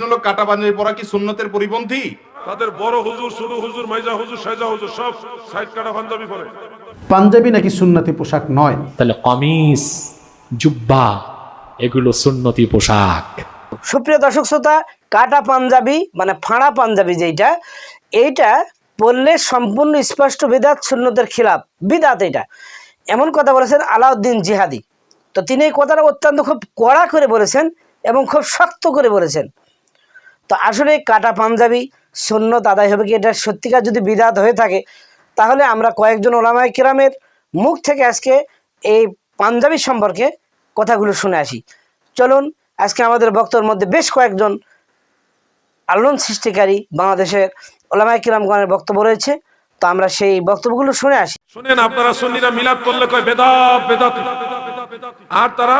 প্রশ্ন হলো কাটা পাঞ্জাবি পরা কি সুন্নতের পরিপন্থী? তাদের বড় হুজুর ছোট হুজুর মাইজা হুজুর সাইজা হুজুর সব সাইড কাটা পাঞ্জাবি পরে। পাঞ্জাবি নাকি সুন্নতি পোশাক নয়? তাহলে কমিস জুব্বা এগুলো সুন্নতি পোশাক। সুপ্রিয় দর্শক শ্রোতা কাটা পাঞ্জাবি মানে ফাঁড়া পাঞ্জাবি যেটা এইটা বললে সম্পূর্ণ স্পষ্ট বিদাত সুন্নতের খিলাফ। বিদাত এটা এমন কথা বলেছেন আলাউদ্দিন জিহাদি। তো তিনি এই কথাটা অত্যন্ত খুব কড়া করে বলেছেন এবং খুব শক্ত করে বলেছেন। তো আসলে কাটা পাঞ্জাবি সুন্নত আদায় হবে কি? এটা সত্যিকার যদি বিদাত হয়ে থাকে, তাহলে আমরা কয়েকজন ওলামায় কিরামের মুখ থেকে আজকে এই পাঞ্জাবি সম্পর্কে কথাগুলো শুনে আসি। চলুন, আজকে আমাদের বক্তব্যের মধ্যে বেশ কয়েকজন আলোড়ন সৃষ্টিকারী বাংলাদেশের ওলামায় কিরামগণের বক্তব্য রয়েছে। তো আমরা সেই বক্তব্যগুলো শুনে আসি। শুনেন, আপনারা সুন্নিরা মিলাদ করলে কয় বেদাত বেদাত। আর তারা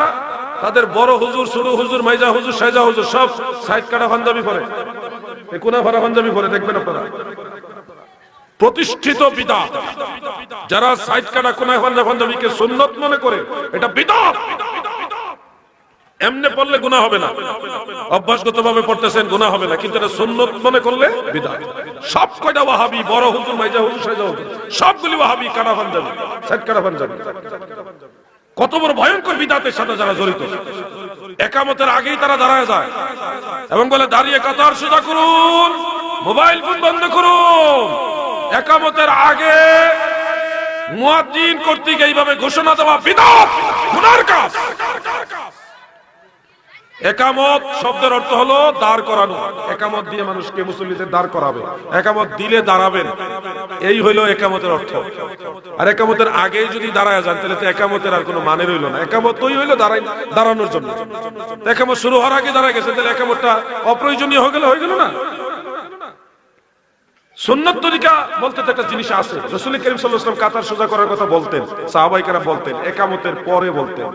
তাদের বড় হুজুর, ছোট হুজুর, মাইজা হুজুর, সাইজা হুজুর, সব সাইড কাটা পাঞ্জাবি পরে। কোনা ভরা পাঞ্জাবি পরে, দেখবেন আপনারা। প্রতিষ্ঠিত বিদা যারা সাইড কাটা কোনায় পাঞ্জা পাঞ্জাবিকে সুন্নত মনে করে, এটা বিদাত। এমনি পড়লে গুণা হবে না। অভ্যাসগত ভাবে পড়তেছেন গুণা হবে না। কিন্তু এটা সুন্নত মনে করলে বিদাত। সব কয়টা ওয়াহাবি, বড় হুজুর, মাইজা হুজুর, সাইজা হুজুর, সবগুলি ওয়াহাবি কাটা পাঞ্জাবি, সাইড কাটা পাঞ্জাবি। কত বড় ভয়ঙ্কর বিদাতের সাথে যারা জড়িত। একামতের আগেই তারা দাঁড়ায় যায় এবং বলে, দাঁড়িয়ে কাতার সোজা করুন, মোবাইল ফোন বন্ধ করুন। একামতের আগে মুয়াজ্জিন কর্তৃক এইভাবে ঘোষণা দেওয়া বিদাত কাজ। একামত শব্দের অর্থ হলো দাঁড় করানো। একামত দিয়ে মানুষকে মুসল্লিদের দাঁড় করাবে। একামত দিলে দাঁড়াবেন। এই হইল একামতের অর্থ। আর একামতের আগেই যদি দাঁড়ায় যান, তাহলে তো একামতের আর কোনো মানে রইল না। একামত ওই হইল দাঁড়াই দাঁড়ানোর জন্য। একামত শুরু হওয়ার আগে দাঁড়ায় গেছে তাহলে একামতটা অপ্রয়োজনীয় হয়ে গেলে, হয়ে গেল না? সুন্নত তরিকা বলতে তো একটা জিনিস আছে। রসুল করিম সাল্লাম কাতার সোজা করার কথা বলতেন সাহাবাইকারা বলতেন, একামতের পরে বলতেন।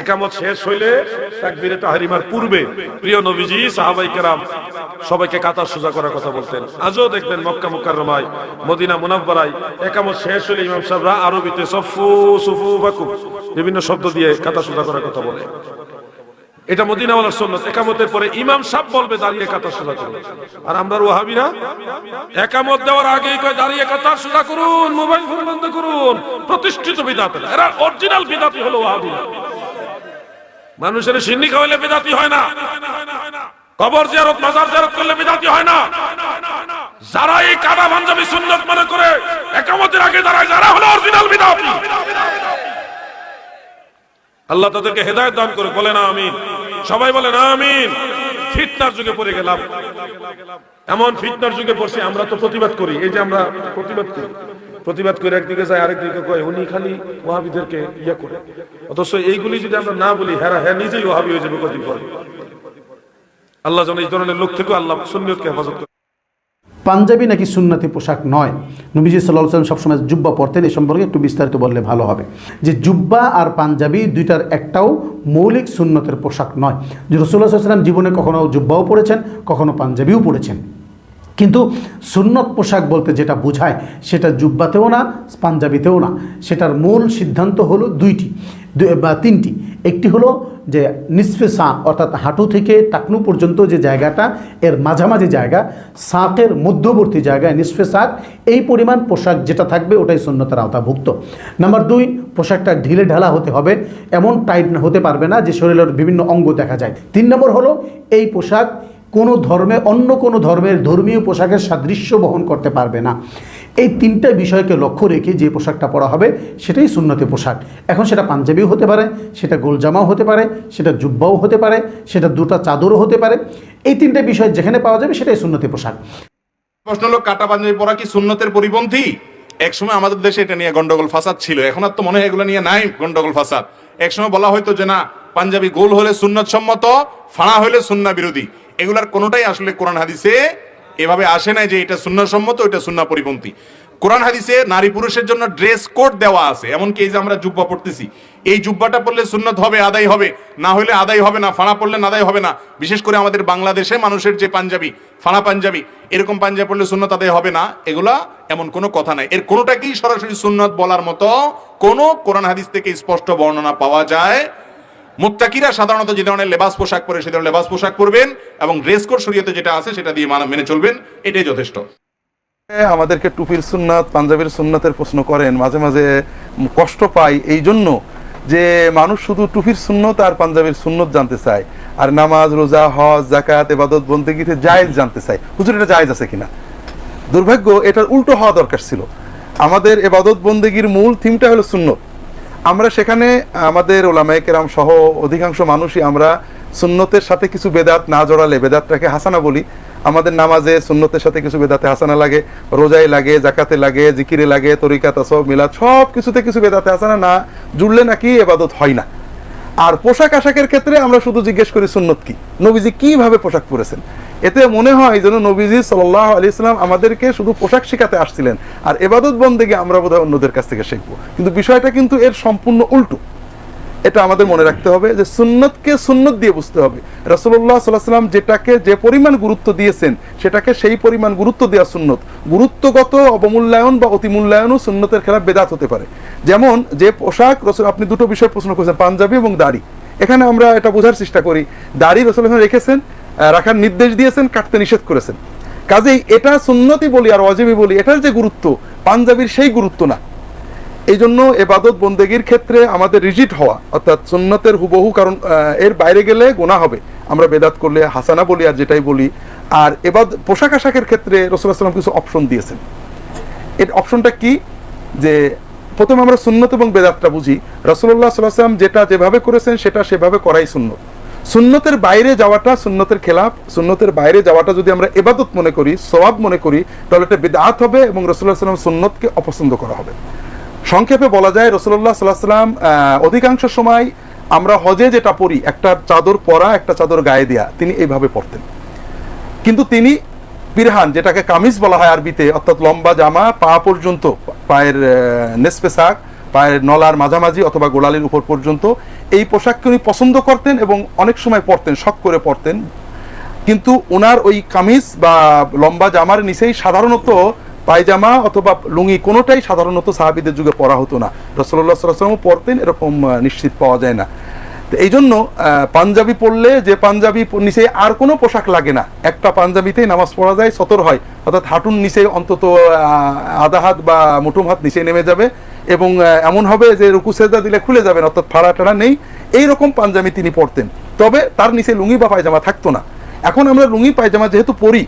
একামত শেষ হইলে তাকবীরে তাহরিমার পূর্বে প্রিয় নবীজি, সাহাবাইকারাম সবাইকে কাতার সোজা করার কথা বলতেন। আজও দেখবেন মক্কা মুকাররমায়, মদিনা মুনাব্বারায় একামত শেষ হইলে ইমাম সাহেবরা আরবিতে সফু সুফু বাকু বিভিন্ন শব্দ দিয়ে কাতার সোজা করার কথা বলে। এটা মদিনাওয়ালার সুন্নত। একামতের পরে ইমাম সাহেব বলবে, দাঁড়িয়ে কাতার সোজা করুন। আর আমরা ওয়াহাবিরা, একামত দেওয়ার আগেই কয়, দাঁড়িয়ে কাতার সোজা করুন, মোবাইল ফোন বন্ধ করুন। প্রতিষ্ঠিত বিদাত এরা অরিজিনাল বিদাতি হলো ওয়াহাবিরা। মানুষের সিন্নি খাওয়াইলে বেদাতি হয় না। কবর জিয়ারত মাজার জিয়ারত করলে বেদাতি হয় না। যারা এই কাদা পাঞ্জাবি সুন্নত মনে করে, একামতের আগে দাঁড়ায়, যারা হলো অরিজিনাল বিদাতি। আল্লাহ তাদেরকে হেদায়ত দান করে বলে না আমিন। সবাই বলে না আমিন। ফিতনার যুগে পড়ে গেলাম। এমন ফিতনার যুগে পড়ছি, আমরা তো প্রতিবাদ করি। এই যে আমরা প্রতিবাদ করি, প্রতিবাদ করে একদিকে যায়, আরেকদিকে কয়, উনি খালি ওয়াহাবিদেরকে ইয়া করে। অথচ এইগুলি যদি আমরা না বলি হ্যাঁ হ্যাঁ নিজেই ওয়াহাবি হয়ে যাবে কদিন আল্লাহ যেন এই ধরনের লোক থেকে আল্লাহ সুন্নিয়তকে হেফাজত করে। পাঞ্জাবি নাকি সুন্নতি পোশাক নয়? নবীজি সাল্লাহ সাল্লাম সবসময় জুব্বা পরতেন এ সম্পর্কে একটু বিস্তারিত বললে ভালো হবে। যে জুব্বা আর পাঞ্জাবি দুইটার একটাও মৌলিক সুন্নতের পোশাক নয়। যে রসুল্লাহ সাল্লাম জীবনে কখনও জুব্বাও পরেছেন কখনও পাঞ্জাবিও পরেছেন। কিন্তু সুন্নত পোশাক বলতে যেটা বোঝায়, সেটা জুব্বাতেও না, পাঞ্জাবিতেও না। সেটার মূল সিদ্ধান্ত হলো দুইটি বা তিনটি। একটি হলো যে নিসফে সাঁক অর্থাৎ হাঁটু থেকে টাকনু পর্যন্ত যে জায়গাটা, এর মাঝামাঝি জায়গা সাঁকের মধ্যবর্তী জায়গায় নিসফে সাঁক এই পরিমাণ পোশাক যেটা থাকবে ওটাই সুন্নতের আওতাভুক্ত। নাম্বার দুই, পোশাকটা ঢিলে ঢালা হতে হবে, এমন টাইট হতে পারবে না যে শরীরের বিভিন্ন অঙ্গ দেখা যায়। তিন নম্বর হলো, এই পোশাক কোনো ধর্মে, অন্য কোনো ধর্মের ধর্মীয় পোশাকের সাদৃশ্য বহন করতে পারবে না। এই তিনটা বিষয়কে লক্ষ্য রেখে যে পোশাকটা পরা হবে সেটাই সুন্নতি পোশাক। এখন সেটা পাঞ্জাবিও হতে পারে, সেটা গোলজামাও হতে পারে, সেটা জুব্বাও হতে পারে, সেটা দুটা চাদরও হতে পারে। এই তিনটা বিষয় যেখানে পাওয়া যাবে সেটাই সুন্নতি পোশাক। প্রশ্ন হলো কাটা পাঞ্জাবি পরা কি সুন্নতের পরিপন্থী? একসময় আমাদের দেশে এটা নিয়ে গন্ডগোল ফাসাদ ছিল, এখন আর তো মনে হয় এগুলো নিয়ে নাই গন্ডগোল ফাসাদ। একসময় বলা হয়তো যে না, পাঞ্জাবি গোল হলে সুন্নত সম্মত ফাড়া হলে সুন্না বিরোধী। এগুলার কোনোটাই আসলে কোরআন হাদিসে এভাবে আসে নাই যে এটা সম্মত এটা সুন্না পরিপন্থী কোরআন হাদিসে নারী পুরুষের জন্য ড্রেস কোড দেওয়া আছে। এমনকি এই যে আমরা জুব্বা পড়তেছি, এই জুব্বাটা পড়লে সুন্নত হবে, আদায় হবে। না হলে আদায় হবে না, ফাঁড়া পড়লে আদায় হবে না। বিশেষ করে আমাদের বাংলাদেশে মানুষের যে পাঞ্জাবি, ফাঁড়া পাঞ্জাবি, এরকম পাঞ্জাবি পড়লে সুন্নত আদায় হবে না, এগুলা এমন কোনো কথা নাই। এর কোনোটাকেই সরাসরি সুন্নত বলার মতো কোনো কোরআন হাদিস থেকে স্পষ্ট বর্ণনা পাওয়া যায় মুত্তাকিরা সাধারণত যে ধরনের লেবাস পোশাক পরে সে ধরনের লেবাস পোশাক পরবেন এবং ড্রেস কোড শরীয়তে যেটা আছে সেটা দিয়ে মানব মেনে চলবেন, এটাই যথেষ্ট। আমাদেরকে টুপির সুন্নাত, পাঞ্জাবির সুন্নাতের প্রশ্ন করেন, মাঝে মাঝে কষ্ট পাই এই জন্য যে মানুষ শুধু টুপির সুন্নত আর পাঞ্জাবির সুন্নত জানতে চায়, আর নামাজ, রোজা, হজ জাকাত এবাদত বন্দেগীতে জায়েজ জানতে চায়। হুজুর, এটা জায়েজ আছে কিনা? দুর্ভাগ্য, এটার উল্টো হওয়া দরকার ছিল। আমাদের এবাদত বন্দেগীর মূল থিমটা হলো সুন্নত। আমরা সেখানে আমাদের ওলামায় কেরাম সহ অধিকাংশ মানুষই আমরা সুন্নতের সাথে কিছু বেদাত না জড়ালে, বেদাতটাকে হাসানা বলি। আমাদের নামাজে সুন্নতের সাথে কিছু বেদাতে হাসানা লাগে, রোজায় লাগে, জাকাতে লাগে, জিকিরে লাগে তরিকা তাসব মিলাদ সব কিছুতে কিছু বেদাতে হাসানা না। জুড়লে নাকি এবাদত হয় না। আর পোশাক আশাকের ক্ষেত্রে আমরা শুধু জিজ্ঞেস করি সুন্নত কি? নবীজি কীভাবে পোশাক পরেছেন? এতে মনে হয় যেন নবীজি সাল্লাহ আলি ইসলাম আমাদেরকে শুধু পোশাক শেখাতে আসছিলেন, আর এবাদত বন্দেগে আমরা বোধহয় অন্যদের কাছ থেকে শিখব। কিন্তু বিষয়টা কিন্তু এর সম্পূর্ণ উল্টো। এটা আমাদের মনে রাখতে হবে যে সুন্নতকে সুন্নত দিয়ে বুঝতে হবে। রাসূলুল্লাহ সাল্লাহ সাল্লাম যেটাকে যে পরিমাণ গুরুত্ব দিয়েছেন, সেটাকে সেই পরিমাণ গুরুত্ব দেওয়া সুন্নত। গুরুত্বগত অবমূল্যায়ন বা অতিমূল্যায়নও সুন্নতের খেলাফ বেদাত হতে পারে। যেমন যে পোশাক, রসুল আপনি দুটো বিষয় প্রশ্ন করেছেন, পাঞ্জাবি এবং দাড়ি। এখানে আমরা এটা বোঝার চেষ্টা করি, দাড়ি রসুল রেখেছেন রাখার নির্দেশ দিয়েছেন, কাটতে নিষেধ করেছেন। কাজেই এটা সুন্নতি বলি আর অজীবী বলি, এটার যে গুরুত্ব, পাঞ্জাবির সেই গুরুত্ব না। এই জন্য এবাদত বন্দেগীর ক্ষেত্রে আমাদের রিজিট হওয়া, অর্থাৎ সুন্নতের হুবহু কারণ এর বাইরে গেলে গোনা হবে। আমরা বেদাত করলে, হাসানা বলি আর যেটাই বলি। আর এবাদ, পোশাক আশাকের ক্ষেত্রে সাল্লাম কিছু অপশন দিয়েছেন। এর অপশনটা কি? যে প্রথমে আমরা সুন্নত এবং বেদাতটা বুঝি। রসুল্লাহ সাল্লাম যেটা যেভাবে করেছেন, সেটা সেভাবে করাই সুন্নত। সুন্নতের বাইরে যাওয়াটা সুন্নতের খেলাফ, সুন্নতের বাইরে যাওয়াটা যদি আমরা এবাদত মনে করি সবাব মনে করি, তাহলে এটা বেদাত হবে এবং রসুল্লাহ সাল্লাম সুন্নতকে অপছন্দ করা হবে। সংক্ষেপে বলা যায় রসুল্লাহ সাল্লাহ সাল্লাম অধিকাংশ সময় আমরা হজে যেটা পড়ি, একটা চাদর পরা, একটা চাদর গায়ে দেয়া, তিনি এইভাবে পড়তেন। কিন্তু তিনি পিরহান, যেটাকে কামিজ বলা হয় আরবিতে, অর্থাৎ লম্বা জামা, পা পর্যন্ত, পায়ের নেসপেশাক পায়ের নলার মাঝামাঝি অথবা গোড়ালির উপর পর্যন্ত, এই পোশাককে উনি পছন্দ করতেন এবং অনেক সময় পরতেন, শখ করে পরতেন। কিন্তু ওনার ওই কামিজ বা লম্বা জামার নিচেই সাধারণত পায়জামা অথবা লুঙ্গি কোনোটাই সাধারণত সাহাবিদের যুগে পরা হতো না। রসল্লাহ সাল্লামও পরতেন, এরকম নিশ্চিত পাওয়া যায় না। তো এই জন্য পাঞ্জাবি পরলে যে পাঞ্জাবি নিচে আর কোনো পোশাক লাগে না। একটা পাঞ্জাবিতেই নামাজ পড়া যায়, সতর হয়। অর্থাৎ হাঁটুন নিচে অন্তত আধা হাত বা মুঠুম হাত নিচে নেমে যাবে এবং এমন হবে যে রুকু সেজদা দিলে খুলে যাবেন অর্থাৎ ফাড়া টাড়া নেই। এই রকম পাঞ্জাবি তিনি পরতেন। তবে তার নিচে লুঙ্গি বা পায়জামা থাকতো না। এখন আমরা লুঙ্গি, পায়জামা যেহেতু পরি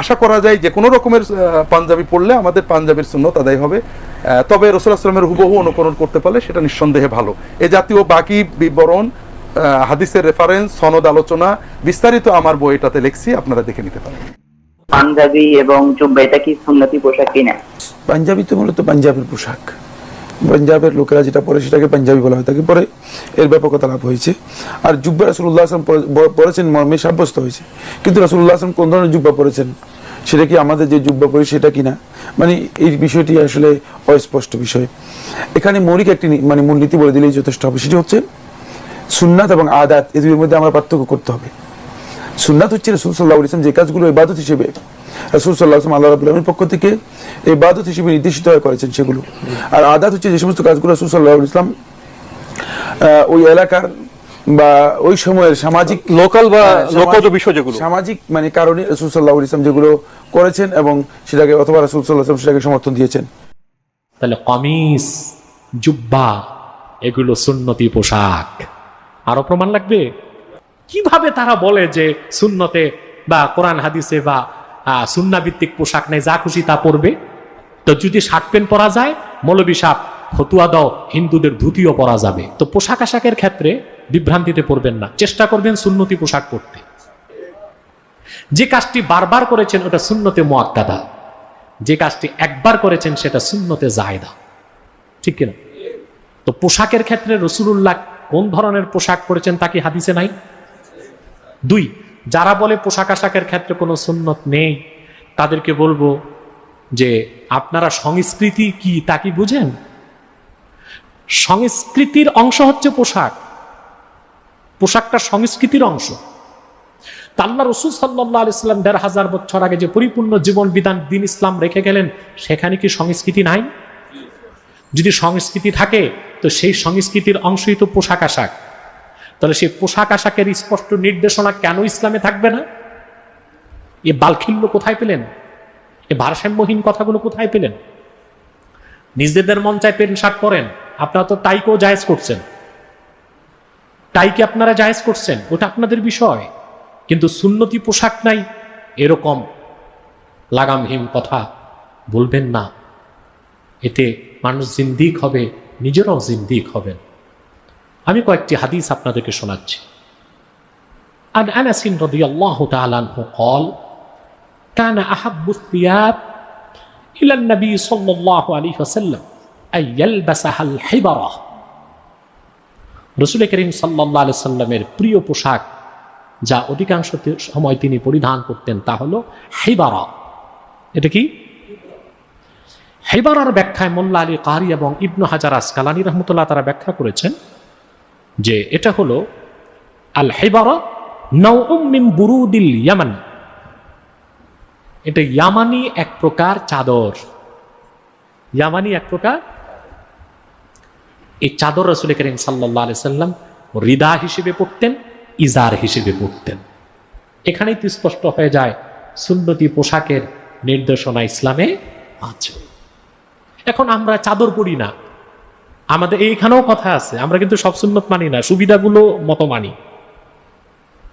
আশা করা যায় যে কোনো রকমের আহ, পাঞ্জাবি পড়লে আমাদের পাঞ্জাবির সুন্নত আদায় হবে। আহ, তবে রসুল্লাহ আসলামের হুবহু অনুকরণ করতে পারলে সেটা নিঃসন্দেহে ভালো। এ জাতীয় বাকি বিবরণ আহ, হাদিসের রেফারেন্স সনদ আলোচনা বিস্তারিত আমার বইটাতে লিখছি আপনারা দেখে নিতে পারেন। পাঞ্জাবি এবং জুব্বা এটা কি সুন্নতি পোশাক কিনা? পাঞ্জাবি তো মূলত পাঞ্জাবের পোশাক। পাঞ্জাবের লোকেরা যেটা পরে সেটাকে পাঞ্জাবি বলা হয় থাকে পরে এর ব্যাপকতা লাভ হয়েছে। আর জুব্বা রাসুল্লাহ আসলাম পরে- পরেছেন মর্মে সাব্যস্ত হয়েছে। কিন্তু রাসুল্লাহ আসলাম কোন ধরনের জুব্বা পরেছেন সেটা কি আমাদের যে জুব্বা পরে সেটা কিনা? মানে এই বিষয়টি আসলে অস্পষ্ট বিষয়। এখানে মৌলিক একটি নি- মানে মূলনীতি বলে দিলেই যথেষ্ট হবে। সেটি হচ্ছে সুন্নাত এবং আদাত এই দুইয়ের মধ্যে আমরা পার্থক্য করতে হবে। সুন্নাত হচ্ছে রসুল সাল্লাহ ইসলাম যে কাজগুলো ইবাদত হিসেবে রসুল সাল্লাহ আসলাম আল্লাহ রাবুল্লাহের পক্ষ থেকে ইবাদত হিসেবে নির্দেশিত হয়ে করেছেন সেগুলো। আর আদাত হচ্ছে যে সমস্ত কাজগুলো রসুল সাল্লাহ ইসলাম ওই এলাকার বা ওই সময়ের সামাজিক লোকাল বা লোকজ বিষয় যেগুলো। সামাজিক মানে কারণে রসুল সাল্লাহ ইসলাম যেগুলো করেছেন এবং সেটাকে অথবা রসুল সাল্লাহ ইসলাম সেটাকে সমর্থন দিয়েছেন। তাহলে কমিস জুব্বা এগুলো সুন্নতি পোশাক। আরও প্রমাণ লাগবে? কীভাবে তারা বলে যে সুন্নতে বা কোরআন হাদিসে বা আহ, সুন্না ভিত্তিক পোশাক নেই যা খুশি তা পরবে? তো যদি শার্ট প্যান্ট পরা যায় মৌলবী সাপ ফতুয়া দাও হিন্দুদের ধুতিও পরা যাবে। তো পোশাক আশাকের ক্ষেত্রে বিভ্রান্তিতে পড়বেন না। চেষ্টা করবেন সুন্নতি পোশাক পরতে। যে কাজটি বারবার করেছেন ওটা সুন্নতে মোয়াক্কাদা যে কাজটি একবার করেছেন সেটা সুন্নতে জায়দা। ঠিক কিনা? তো পোশাকের ক্ষেত্রে রসুল্লাহ কোন ধরনের পোশাক পরেছেন তা কি হাদিসে নাই? দুই, যারা বলে পোশাক আশাকের ক্ষেত্রে কোনো সুন্নত নেই, তাদেরকে বলব যে আপনারা সংস্কৃতি কি তা কি বুঝেন? সংস্কৃতির অংশ হচ্ছে পোশাক। পোশাকটা সংস্কৃতির অংশ। তা আল্লাহ রসুল সাল্লাহ ইসলাম দেড় হাজার বছর আগে যে পরিপূর্ণ জীবন বিধান দিন ইসলাম রেখে গেলেন, সেখানে কি সংস্কৃতি নাই? যদি সংস্কৃতি থাকে, তো সেই সংস্কৃতির অংশই তো পোশাক আশাক। তাহলে সেই পোশাক আশাকের স্পষ্ট নির্দেশনা কেন ইসলামে থাকবে না? এ বালখিল্য কোথায় পেলেন? এ ভারসাম্যহীন কথাগুলো কোথায় পেলেন? নিজেদের মন চায় প্যান্ট শার্ট পরেন। আপনারা তো টাইকেও জায়েজ করছেন। টাইকে আপনারা জায়েজ করছেন, ওটা আপনাদের বিষয়। কিন্তু সুন্নতি পোশাক নাই, এরকম লাগামহীন কথা বলবেন না। এতে মানুষ জিন্দিক হবে, নিজেরাও জিন্দিক হবেন। আমি কয়েকটি হাদিস আপনাদেরকে শোনাচ্ছি عن انس رضي الله تعالى عنه قال كان احب الثياب الى النبي صلى الله عليه وسلم ان يلبسها الحبره রসুল করিম সাল্লাহ আলি সাল্লামের প্রিয় পোশাক যা অধিকাংশ তে- সময় তিনি পরিধান করতেন তা হলো হেবারা এটা কি হেবারার ব্যাখ্যায় মোল্লা আলী কারি এবং ইবনু হাজার আসকালানি রহমতুল্লাহ তারা ব্যাখ্যা করেছেন যে এটা হলো আল হেবারা নৌমিম বুরুদিল ইয়ামান। এটা ইয়ামানি এক প্রকার চাদর। ইয়ামানি এক প্রকার? এই চাদর রসুল করিম সাল্লাহ সাল্লাম রিদা হিসেবে পড়তেন, ইজার হিসেবে পড়তেন। এখানেই তো স্পষ্ট হয়ে যায়, সুন্নতি পোশাকের নির্দেশনা ইসলামে আছে। এখন আমরা চাদর পরি না আমাদের এইখানেও কথা আছে আমরা কিন্তু সব সুন্নত মানি না সুবিধাগুলো মতো মানি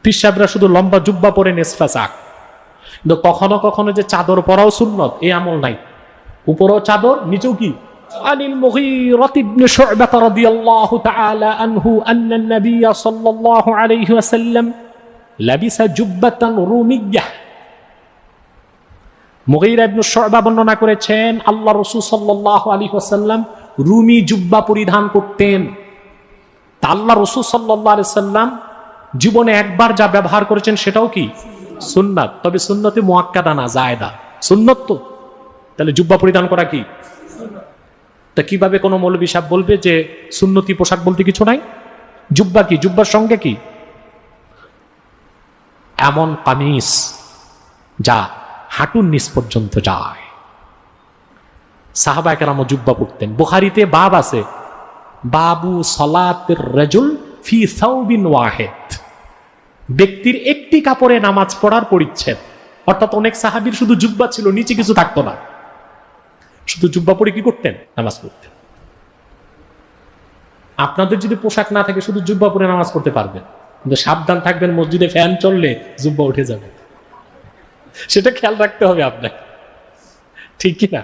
পিসাবরা শুধু লম্বা জুব্বা পরে নেসফা চাক কিন্তু কখনো কখনো যে চাদর পরাও সুন্নত এই আমল নাই উপরও চাদর নিচেও কি عن المغيرة بن شعبة رضي الله تعالى عنه أن النبي صلى الله عليه وسلم لبس جبة رومية মুগীরা ইবনু শুবা বর্ণনা করেছেন আল্লাহ রাসূল সাল্লাল্লাহু আলাইহি ওয়াসাল্লাম রুমি জুব্বা পরিধান করতেন। তা আল্লাহ রাসূল সাল্লাল্লাহু সাল্লাম জীবনে একবার যা ব্যবহার করেছেন সেটাও কি? সুন্নাত। তবে সুন্নতে মুআক্কাদা না জায়দা সুন্নত তো। তাহলে জুব্বা পরিধান করা কি? তা কীভাবে কোনো মৌলবী সাহেব বলবে যে সুন্নতি পোশাক বলতে কিছু নাই? জুব্বা কি? জুব্বার সঙ্গে কি? এমন কামিজ যা হাঁটুর নিচ পর্যন্ত যায়। সাহাবা কেরাম জুব্বা পড়তেন। বুখারিতে বাব আছে, বাবু রাজুল ফি সাউবিন ওয়াহেদ। ব্যক্তির একটি কাপড়ে নামাজ পড়ার পরিচ্ছেদ। অর্থাৎ অনেক সাহাবীর শুধু জুব্বা ছিল, নিচে কিছু থাকতো না। শুধু জুব্বা পরে কি করতেন? নামাজ পড়তেন। আপনাদের যদি পোশাক না থাকে, শুধু জুব্বা পরে নামাজ পড়তে পারবেন। কিন্তু সাবধান থাকবেন, মসজিদে ফ্যান চললে জুব্বা উঠে যাবে। সেটা খেয়াল রাখতে হবে আপনাকে। ঠিক কি না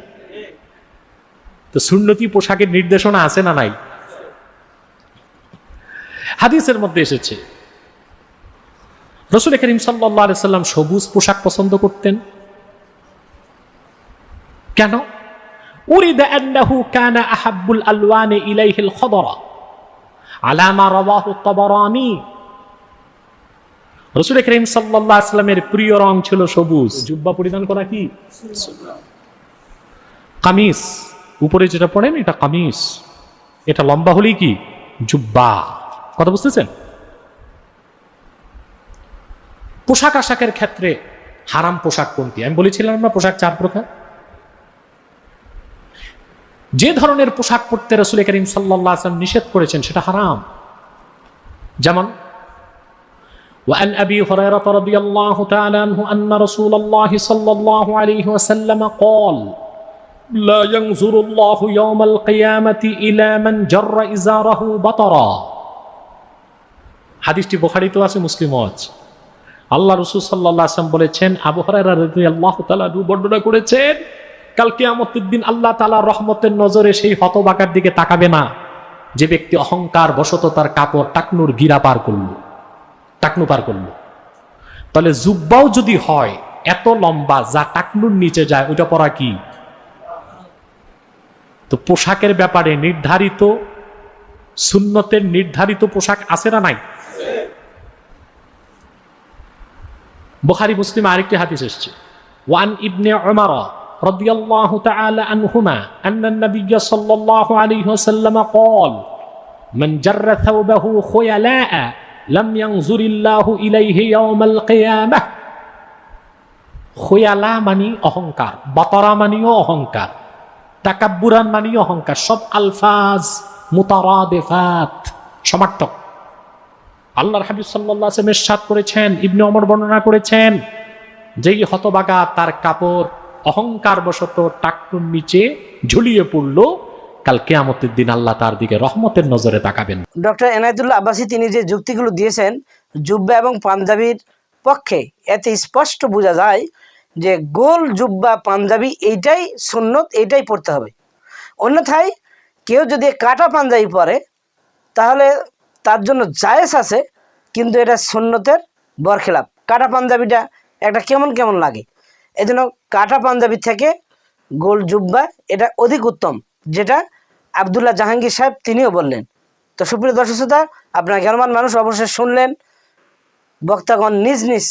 তো সুন্নতি পোশাকের নির্দেশনা আছে না নাই? হাদিসের মধ্যে এসেছে রসুল করিম সাল্লা সাল্লাম সবুজ পোশাক পছন্দ করতেন। কেন? আলওয়ানে ইলাইহিল প্রিয় রং ছিল সবুজ। জুব্বা পরিধান করা কি? কামিজ। উপরে যেটা পড়েন এটা কামিজ এটা লম্বা হলেই কি জুব্বা কথা বুঝতেছেন পোশাক আশাকের ক্ষেত্রে হারাম পোশাক কোনটি আমি বলেছিলাম না পোশাক চার প্রকার যে ধরনের পোশাক পরতে রসুল করিম সাল্লাহ আসলাম নিষেধ করেছেন সেটা হারাম যেমন وعن أبي هريرة رضي الله تعالى عنه أن رسول الله صلى الله عليه وسلم قال لا ينظر الله يوم القيامة إلى من جر إزاره بطرا হাদিসটি বুখারিতে আছে মুসলিমও আছে আল্লাহ রসুল সাল্লাহ আসলাম বলেছেন আবু হরাইরা রাদিয়াল্লাহু তাআলা বর্ণনা করেছেন কাল কিয়ামতের দিন আল্লাহ তাআলা রহমতের নজরে সেই হতবাকার দিকে তাকাবে না যে ব্যক্তি অহংকার বশত তার কাপড় টাকনুর গিরা পার করলো টাকনু পার করলো তাহলে জুব্বাও যদি হয় এত লম্বা যা টাকনুর নিচে যায় ওইটা পরা কি তো পোশাকের ব্যাপারে নির্ধারিত সুন্নতের নির্ধারিত পোশাক আছে না নাই বুখারী মুসলিম আরেকটি হাদিস এসেছে ওয়ান ইবনে উমর رضي الله تعالى عنهما أن النبي صلى الله عليه وسلم قال من جر ثوبه خيلاء لم ينظر الله إليه يوم القيامة খোয়ালা মানি অহংকার বতরা মানিও অহংকার তাকাব্বুরান মানিও অহংকার, সব আলফাজ মুতারাদেফাত, সমার্থক। আল্লাহর হাবিব সাল্লাহ সাদ করেছেন, ইবনে অমর বর্ণনা করেছেন, যেই হতবাগা তার কাপড় অহংকার বশত টাকুর নিচে ঝুলিয়ে পড়ল, কাল কেয়ামতের দিন আল্লাহ তার দিকে রহমতের নজরে তাকাবেন। ডক্টর এনায়তুল্লাহ আব্বাসী তিনি যে যুক্তিগুলো দিয়েছেন, জুব্বা এবং পাঞ্জাবির পক্ষে, এতে স্পষ্ট বোঝা যায় যে গোল, জুব্বা, পাঞ্জাবি এইটাই সুন্নত, এইটাই পড়তে হবে। অন্যথায় কেউ যদি কাটা পাঞ্জাবি পরে, তাহলে তার জন্য জায়েজ আছে, কিন্তু এটা সুন্নতের বরখেলাপ। কাটা পাঞ্জাবিটা একটা কেমন কেমন লাগে? এই জন্য কাটা পাঞ্জাবি থেকে গোল, জুব্বা, এটা অধিক উত্তম, যেটা আবদুল্লাহ জাহাঙ্গীর সাহেব তিনিও বললেন। তো সুপ্রিয় দর্শক শ্রোতা, আপনার জ্ঞানমান মানুষ, অবশ্যই শুনলেন। বক্তাগণ নিজ নিজ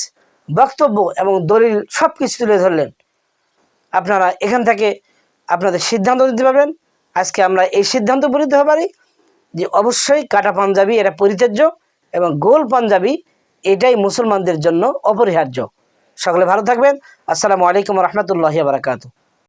বক্তব্য এবং দলিল সব কিছু তুলে ধরলেন। আপনারা এখান থেকে আপনাদের সিদ্ধান্ত দিতে পারবেন। আজকে আমরা এই সিদ্ধান্ত উপনীত হতে পারি যে অবশ্যই কাটা পাঞ্জাবি এটা পরিত্যাজ্য এবং গোল পাঞ্জাবি এটাই মুসলমানদের জন্য অপরিহার্য। সকলে ভালো থাকবেন। আসসালামু আলাইকুম রহমতুল্লাহ বারাকাতু